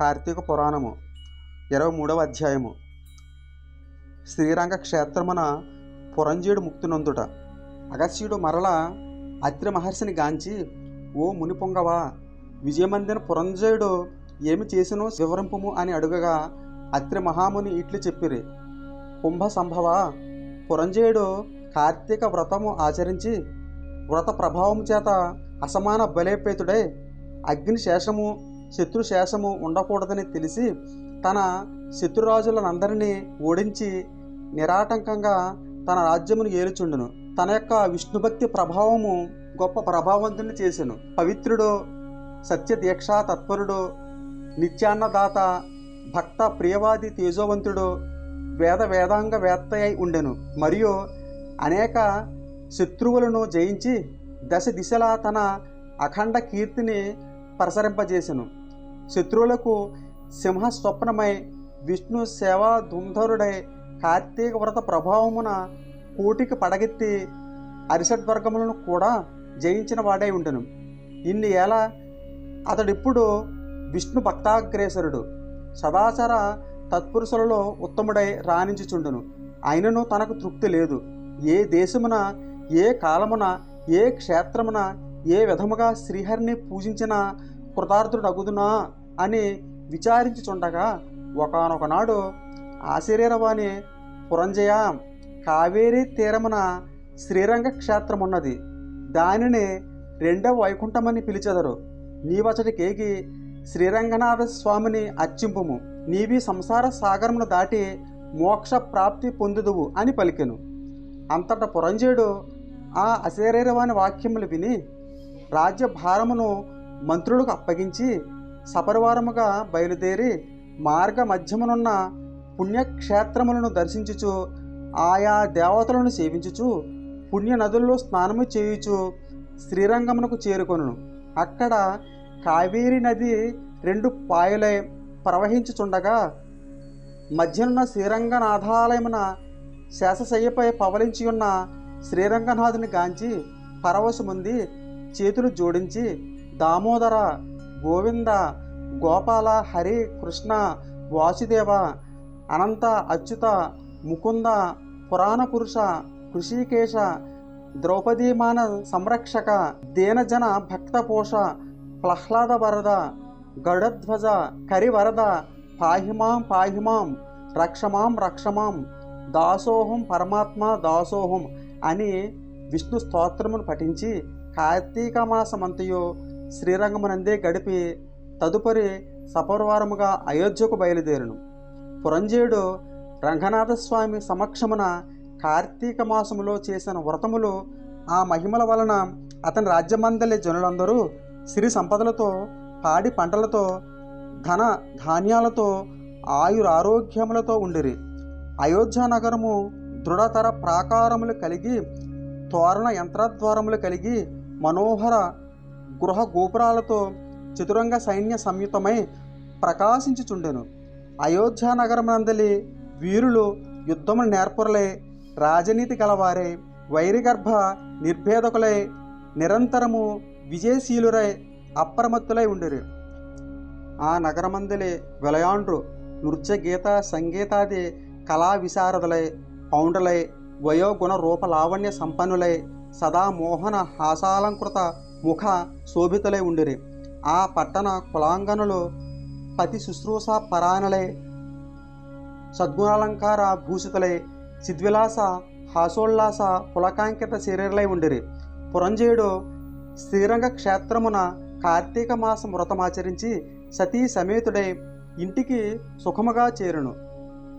కార్తీక పురాణము ఇరవై మూడవ అధ్యాయము. శ్రీరంగ క్షేత్రమున పురంజీయుడు ముక్తినందుట. అగస్త్యుడు మరల అత్రి మహర్షిని గాంచి ఓ మునిపొంగవా విజయమందిన పురంజయుడు ఏమి చేసినో వివరింపుము అని అడుగగా అత్రి మహాముని ఇట్లు చెప్పిరి. కుంభ సంభవ పురంజయుడు కార్తీక వ్రతము ఆచరించి వ్రత ప్రభావం చేత అసమాన బలేపేతుడై అగ్ని శేషము శత్రు శేషము ఉండకూడదని తెలిసి తన శత్రురాజులనందరినీ ఓడించి నిరాటంకంగా తన రాజ్యమును ఏలుచుండును. తన యొక్క విష్ణుభక్తి ప్రభావము గొప్ప ప్రభావవంతుని చేసెను. పవిత్రుడు సత్య దీక్షా తత్పరుడు నిత్యాన్నదాత భక్త ప్రియవాది తేజోవంతుడు వేద వేదాంగ వేత్త అయి ఉండెను. మరియు అనేక శత్రువులను జయించి దశ దిశలా తన అఖండ కీర్తిని ప్రసరింపజేసెను. శత్రువులకు సింహ స్వప్నమై విష్ణు సేవా దుంధరుడై కార్తీక వ్రత ప్రభావమున కోటికి పడగెత్తి అరిషడ్వర్గములను కూడా జయించిన వాడై ఉండను. ఇన్ని ఏళ అతడిప్పుడు విష్ణు భక్తాగ్రేసరుడు. సదాచర తత్పురుషులలో ఉత్తముడై రాణించుచుండును. అయినను తనకు తృప్తి లేదు. ఏ దేశమున ఏ కాలమున ఏ క్షేత్రమున ఏ విధముగా శ్రీహరిని పూజించిన కృతార్థుడగుదునా? అని విచారించుచుండగా ఒకనొకనాడు ఆశరీరవాణి పురంజయ కావేరీ తీరమున శ్రీరంగ క్షేత్రమున్నది. దానిని రెండవ వైకుంఠమని పిలిచెదరు. నీవచటికేగి శ్రీరంగనాథ స్వామిని అర్చింపుము. నీవి సంసార సాగరమును దాటి మోక్ష ప్రాప్తి పొందుదువు అని పలికెను. అంతట పురంజయుడు ఆ అశరీరవాణి వాక్యములు విని రాజ్య భారమును మంత్రులకు అప్పగించి సపరివారముగా బయలుదేరి మార్గ మధ్యమునున్న పుణ్యక్షేత్రములను దర్శించుచు ఆయా దేవతలను సేవించుచు పుణ్య నదుల్లో స్నానము చేయుచు శ్రీరంగమునకు చేరుకొను అక్కడ కావేరి నది రెండు పాయలై ప్రవహించుచుండగా మధ్యనున్న శ్రీరంగనాథాలయమున శేషశయ్యపై పవలించి ఉన్న శ్రీరంగనాథుని గాంచి పరవశముంది చేతులు జోడించి దామోదర గోవింద గోపాల హరి కృష్ణ వాసుదేవ అనంత అచ్యుత ముకుంద పురాణ పురుష కృషికేశ ద్రౌపదీమాన సంరక్షక దీనజన భక్తపోష ప్రహ్లాద వరద గరుడధ్వజ కరివరద పాహిమాం పాహిమాం రక్షమాం రక్షమాం దాసోహం పరమాత్మ దాసోహం అని విష్ణు స్తోత్రమును పఠించి కార్తీక మాసమంతయు శ్రీరంగమునందే గడిపి తదుపరి సపర్వారముగా అయోధ్యకు బయలుదేరును. పురంజేయుడు రంగనాథస్వామి సమక్షమున కార్తీక మాసములో చేసిన వ్రతములు ఆ మహిమల వలన అతని రాజ్యమందలి జనులందరూ సిరి సంపదలతో పాడి పంటలతో ధన ధాన్యాలతో ఆయురారోగ్యములతో ఉండిరి. అయోధ్య నగరము దృఢతర ప్రాకారములు కలిగి తోరణ యంత్రద్వారములు కలిగి మనోహర గృహ గోపురాలతో చతురంగ సైన్య సంయుతమై ప్రకాశించుచుండెను. అయోధ్య నగరమునందలి వీరులు యుద్ధము నేర్పురలై రాజనీతి గలవారై వైరిగర్భ నిర్భేదకులై నిరంతరము విజయశీలురై అప్రమత్తులై ఉండిరి. ఆ నగరమందలి విలయాండ్రు నృత్య గీత సంగీతాది కళా విశారదులై పౌండలై వయోగుణ రూప లావణ్య సంపన్నులై సదా మోహన హాసాలంకృత ముఖ శోభితులై ఉండిరి. ఆ పట్టణ కులాంగనులు పతి శుశ్రూష పరాయణలై సద్గుణాలంకార భూషితులై సిద్విలాస హాసోల్లాస పులకాంకిత శరీరులై ఉండిరి. పురంజయుడు శ్రీరంగ క్షేత్రమున కార్తీక మాసం వ్రతమాచరించి సతీ సమేతుడై ఇంటికి సుఖముగా చేరును.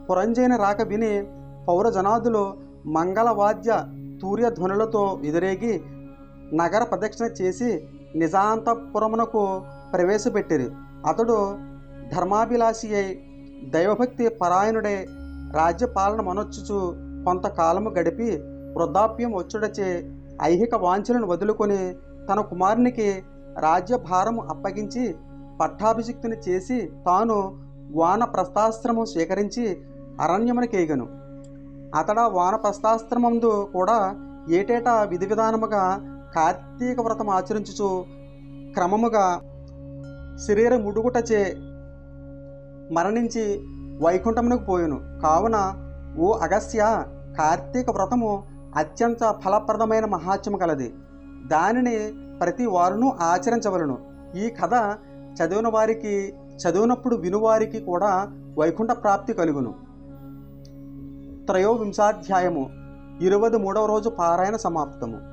పురంజయుని రాక విని పౌరజనాదులు మంగళవాద్య తూర్యధ్వనులతో ఎదురేగి నగర ప్రదక్షిణ చేసి నిజాంతపురమునకు ప్రవేశపెట్టిరి. అతడు ధర్మాభిలాషి అయి దైవభక్తి పరాయణుడై రాజ్యపాలన మనొచ్చుచు కొంతకాలము గడిపి వృద్ధాప్యం వచ్చుడచే ఐహిక వాంఛలను వదులుకొని తన కుమారునికి రాజ్యభారము అప్పగించి పట్టాభిషిక్తుని చేసి తాను వానప్రస్థాశ్రమం స్వీకరించి అరణ్యమునకేగను అతడ వానప్రస్థాశ్రమందు కూడా ఏటేటా విధి విధానముగా కార్తీక వ్రతం ఆచరించుచు క్రమముగా శరీర ముడుగుటచే మరణించి వైకుంఠమునకు పోయెను. కావున ఓ అగస్య కార్తీక వ్రతము అత్యంత ఫలప్రదమైన మహాత్యము కలది. దానిని ప్రతి వారును ఆచరించవలను. ఈ కథ చదివిన వారికి చదివినప్పుడు వినువారికి కూడా వైకుంఠ ప్రాప్తి కలుగును. త్రయోవింశాధ్యాయము ఇరవై మూడవ రోజు పారాయణ సమాప్తము.